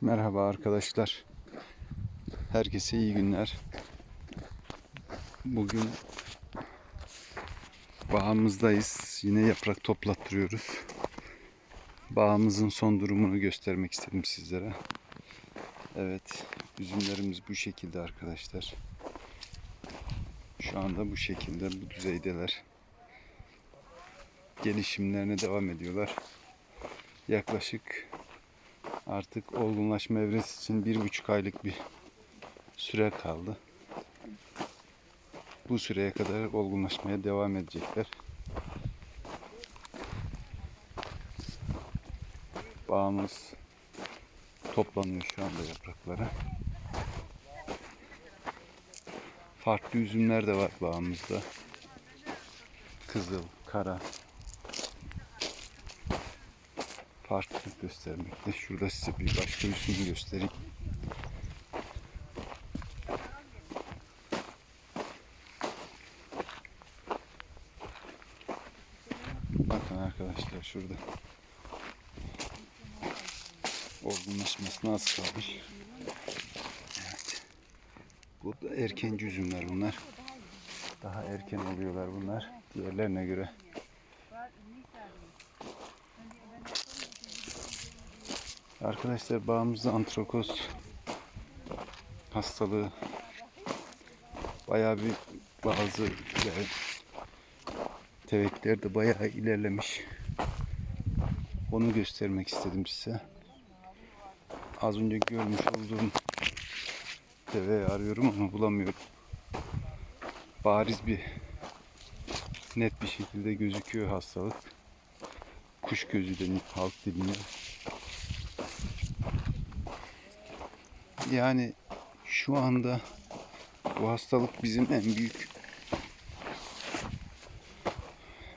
Merhaba arkadaşlar. Herkese iyi günler. Bugün bağımızdayız. Yine yaprak toplattırıyoruz. Bağımızın son durumunu göstermek istedim sizlere. Evet, üzümlerimiz bu şekilde arkadaşlar. Şu anda bu şekilde, bu düzeydeler. Gelişimlerine devam ediyorlar. Yaklaşık Artık olgunlaşma evresi için bir buçuk aylık bir süre kaldı. Bu süreye kadar olgunlaşmaya devam edecekler. Bağımız toplanıyor şu anda yapraklara. Farklı üzümler de var bağımızda. Kızıl, kara, farklılık göstermekte. Şurada size bir başka üstünü göstereyim. Bakın arkadaşlar şurada. Olgunlaşmasına az kalmış. Evet. Bu da erkenci üzümler bunlar. Daha erken oluyorlar bunlar. Diğerlerine göre. Arkadaşlar bağımızda antrokoz hastalığı bayağı bir bazı yani tevekküler de bayağı ilerlemiş. Onu göstermek istedim size. Az önce görmüş olduğum deveyi arıyorum ama bulamıyorum. Bariz bir net bir şekilde gözüküyor hastalık. Kuş gözü deniyor halk dilinde. Yani şu anda bu hastalık bizim en büyük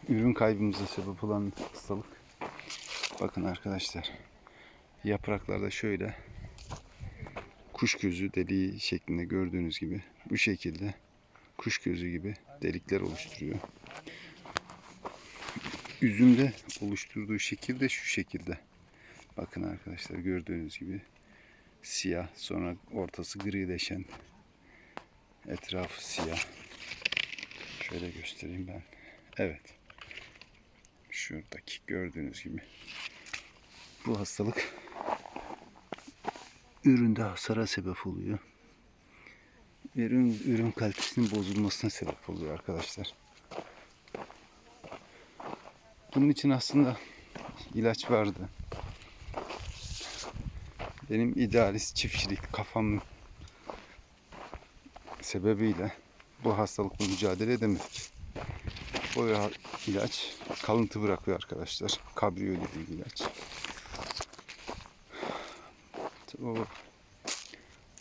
ürün kaybımıza sebep olan hastalık. Bakın arkadaşlar. Yapraklarda şöyle kuş gözü deliği şeklinde gördüğünüz gibi bu şekilde kuş gözü gibi delikler oluşturuyor. Üzümde oluşturduğu şekil de şu şekilde. Bakın arkadaşlar gördüğünüz gibi siyah sonra ortası grileşen etrafı siyah. Şöyle göstereyim ben. Evet. Şuradaki gördüğünüz gibi bu hastalık üründe hasara sebep oluyor. Ürün, ürün kalitesinin bozulmasına sebep oluyor arkadaşlar. Bunun için aslında ilaç vardı benim idealist çiftçilik kafam sebebiyle bu hastalıkla mücadele edemedik. Bu ilaç kalıntı bırakıyor arkadaşlar. Kabriyo dediğim ilaç. O,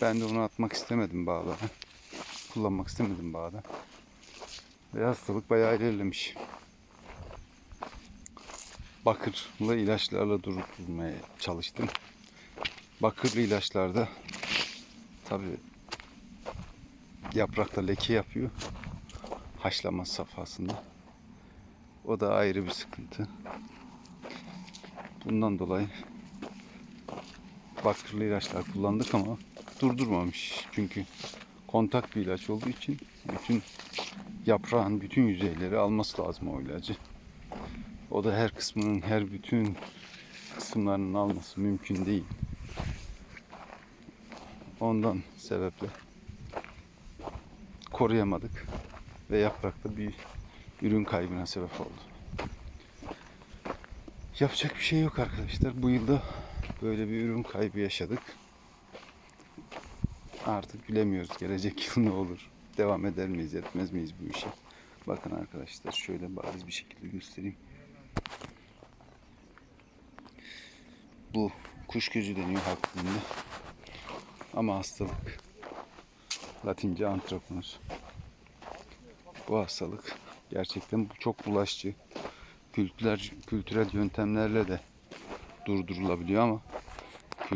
ben de onu atmak istemedim bağda. Kullanmak istemedim bağda. Ve hastalık bayağı ilerlemiş. Bakırlı ilaçlarla durdurmaya çalıştım bakırlı ilaçlarda tabi yaprakta leke yapıyor. Haşlama safhasında. O da ayrı bir sıkıntı. Bundan dolayı bakırlı ilaçlar kullandık ama durdurmamış. Çünkü kontak bir ilaç olduğu için bütün yaprağın bütün yüzeyleri alması lazım o ilacı. O da her kısmının her bütün kısımlarının alması mümkün değil Ondan sebeple koruyamadık ve yaprakta bir ürün kaybına sebep oldu. Yapacak bir şey yok arkadaşlar. Bu yılda böyle bir ürün kaybı yaşadık. Artık bilemiyoruz gelecek yıl ne olur. Devam eder miyiz, etmez miyiz bu işe? Bakın arkadaşlar şöyle bariz bir şekilde göstereyim. Bu kuş gözü deniyor dilinde. Ama hastalık Latince antrakonus. Bu hastalık gerçekten çok bulaşıcı. Kültürel, kültürel yöntemlerle de durdurulabiliyor ama